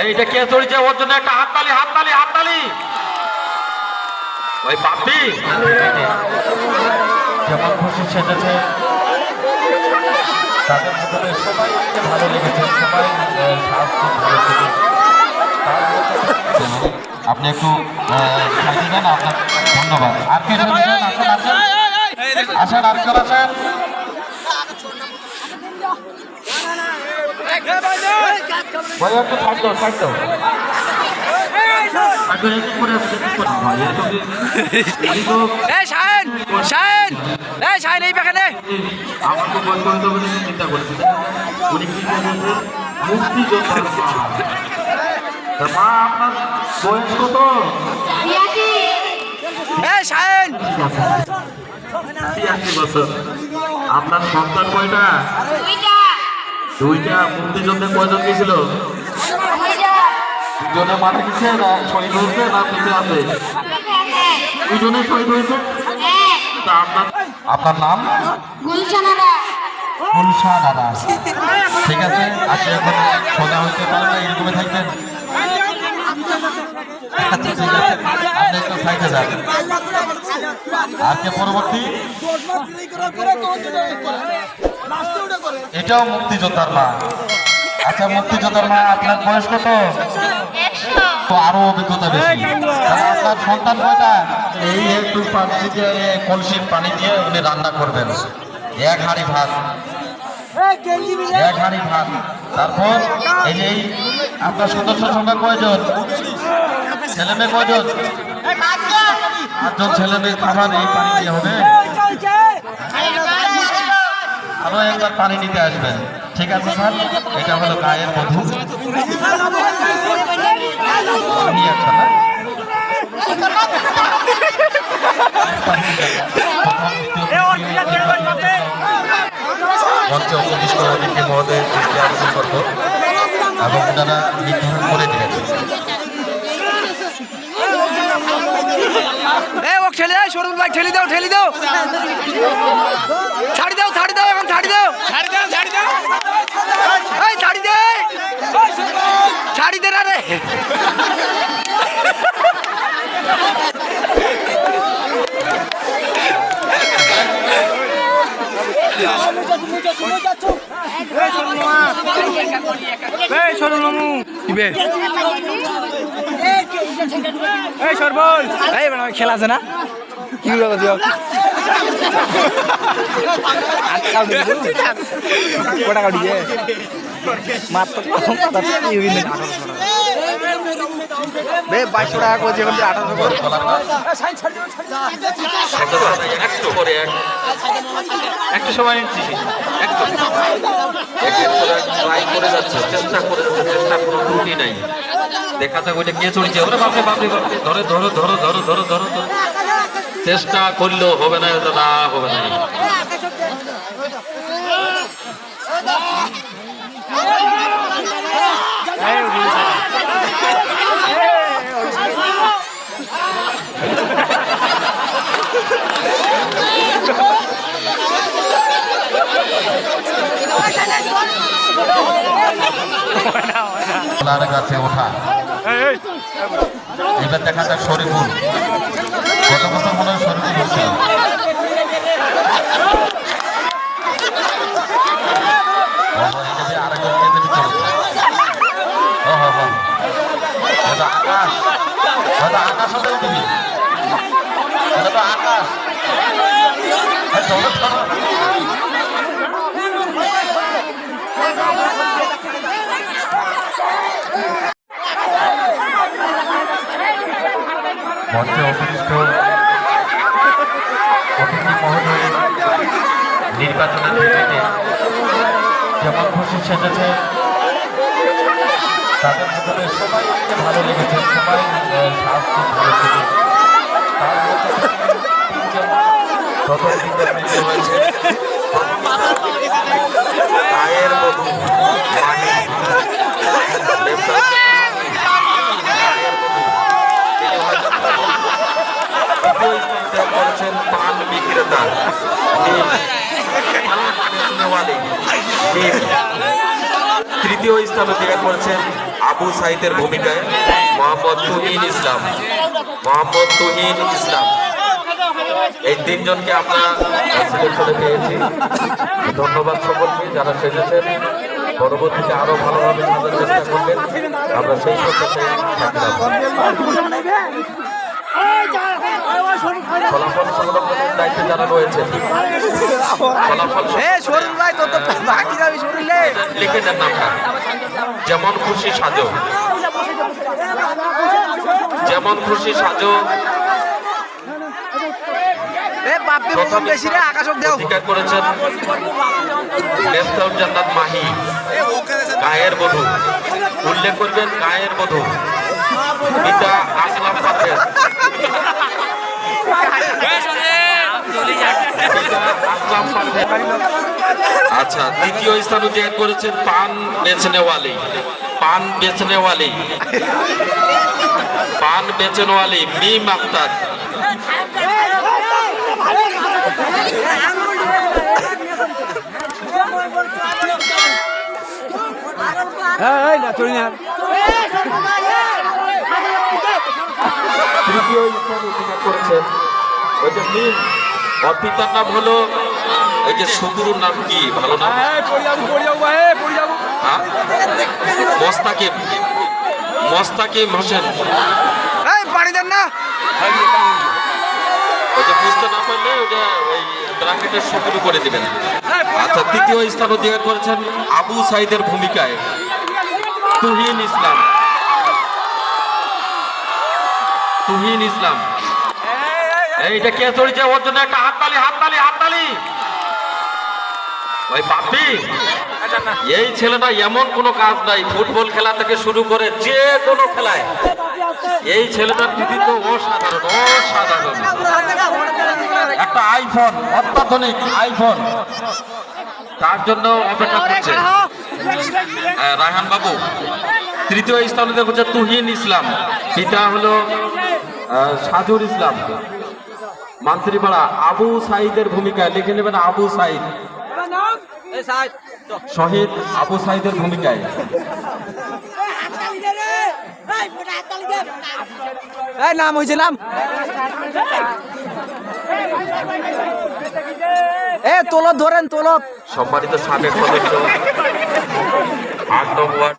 এইটা কে চড়ছে ওর জন্য একটা হাততালি হাততালি হাততালি। ওই বাপি। যেমন খুশি সেজেছে। তাদের ভিতরে ভালো লেগেছে। সবাই আপনি একটু দেন আপনার ধন্যবাদ। আর কে সাজিয়েছেন আসেন আসেন আসেন আর কেউ আসেন ভাই একটু ছাড় দাও ছাড় দাও আগে একটু করে একটু করে ভাই একটু আমি তো এই শাহেন শাহেন এই শাহেন এই প্যাকেটে আমাকে বই করে দেবো বলে মা। আপনার বয়স কত? এই শাহেন। ছিয়াশি বছর। আপনার সন্তান কয়টা? দুইটা মুক্তিযুদ্ধে কয়জন গেছিল দুজনে মারা গেছে না শহীদ হয়েছে না বেঁচে আছে? দুজনে শহীদ হয়েছে? তা আপনার নাম? গুলশানারা গুলশা দাদা। ঠিক আছে আজকে এখন সোজা হইতে পারে না এরকমই থাকবেন। আচ্ছা, আছে। আপনি একটু সাইডে যান। আজকে পরবর্তী এটাও মুক্তিযোদ্ধার মা। আচ্ছা মুক্তিযোদ্ধার মা, আপনার বয়স কত? তো আরও অভিজ্ঞতা বেশি। আপনার সন্তান কয়টা? এই একটু পানি দিয়ে কলসির পানি দিয়ে উনি রান্না করবেন। এক হাঁড়ি ভাত। এক হাঁড়ি ভাত। তারপর এই যে আপনার সদস্য সংখ্যা কয়জন? ছেলে মেয়ে কয়জন? পাঁচজন ছেলে মেয়ে খাবার এই পানি দিয়ে হবে। আরও একবার পানি নিতে আসবেন। ঠিক আছে, স্যার? এটা হলো গায়ের মধু। আসবেন না? মঞ্চে উপবিষ্ট অতিথি মহোদয় এবং ওনারা নির্ধারণ করে দিলেন এই সরুল ভাই ঠেলি দাও ঠেলি দাও। ছাড়ি দাও ছাড়ি দাও এখন ছাড়ি দাও। ছাড়ি দাও ছাড়ি দাও। এই ছাড়ি দে। ছাড়ি দে না রে। খেলা আছে না? কি করে দিও কোটা কাটি যে মাত্র কি হইবে বে বাইশশো টাকা করে যেমন আঠারোশো করে একটু করে এক একটু সময় নিচ্ছি একটু এক এক করে ট্রাই করে যাচ্ছে চেষ্টা করে যাচ্ছে চেষ্টা কোনো ত্রুটি নাই দেখা যাক ওইটা কে চড়ছে ওরে বাপরে বাপরে বাপরে ধরে ধরো ধরো ধরো ধরো ধরো ধরো চেষ্টা করলেও হবে না না হবে না। কাছে ওঠা। এবার দেখা যাক শরীফুল গত বছর মনে হয় শরীফুল হচ্ছিল ওহো, এটা দিয়ে আরেকজন কেঁদে দিতে হচ্ছে। ওহো, হো। এটা আকাশ আকাশ হতে দিবি আকাশ মঞ্চে অতিরিক্ত অতিথি মহোদয় নির্বাচনের ভিত্তিতে যেমন খুশি সেজেছে তাদের ভিতরে সবাইকে ভালো লেগেছে সবাই সাজ ভালো তার প্রথম দিনের মৃত্যু হয়েছে গায়ের মধু মানি লেপটা গায়ের মধু তিনি হয়তো উপস্থিত করেছেন তৃতীয় স্থান অধিকার করেছেন আবু সাইদের ভূমিকায় মোহাম্মদ তুহিন ইসলাম। মোহাম্মদ তুহিন ইসলাম। এই তিনজনকে আমরা সিলেকশনে পেয়েছি। ধন্যবাদ সকলকে যারা সেজেছেন। পরবর্তীতে আরও ভালোভাবে চেষ্টা করবেন। আমরা সেই থাকলাম। ফলাফল সংরক্ষণের দায়িত্বে যারা ফলাফল লিখে দেন নামটা। যেমন খুশি সাজো। যেমন খুশি সাজো। অধিকার করেছেন জান্নাত মাহি। গায়ের বধূ। উল্লেখ করবেন গায়ের বধূ। পিতা পারভেজ পিতা আসলাম পারভেজ আচ্ছা দ্বিতীয় স্থান অধিকার করেছেন পান বেচনেওয়ালি। পান বেচনেওয়ালি। পান বেচনেওয়ালি মিম আক্তার। তৃতীয় স্থান অধিকার করেছেন ওই যে মিম। ওর নাম হলো এই যে সুগুরুর নাম কি? ভালো নাম? হ্যাঁ? মোস্তাকিম মোস্তাকিম হোসেন পানি দেন না। ওই বুঝতে না পারলে ওটা ওই ব্র্যাকেটে শুরু করে দিবেন। আচ্ছা তৃতীয় স্থান অধিকার করেছেন আবু সাইদের ভূমিকায় তুহিন ইসলাম। তুহিন ইসলাম। এইটা কে চড়েছে ওর জন্য একটা হাততালি হাততালি হাততালি। ওই বাপি এই ছেলেটা এমন কোনো কাজ নাই। ফুটবল খেলা থেকে শুরু করে যে কোনো খেলায়। এই ছেলেটার কৃতিত্ব অসাধারণ অসাধারণ। একটা আইফোন, অত্যাধুনিক আইফোন। তার জন্য অপেক্ষা করছে। রায়হান বাবু, তৃতীয় স্থানে দেখছে তুহিন ইসলাম। পিতা হলো সাজুর ইসলাম। মান্ত্রীপাড়া আবু সাইদের ভূমিকা লিখে নেবেন আবু সাইদ শহীদ আবু সাইদের ভূমিকায়। নাম হয়েছিলাম এ তোলত ধরেন তোলত। সম্মানিত সাবেক সদস্য আট নম্বর ওয়ার্ড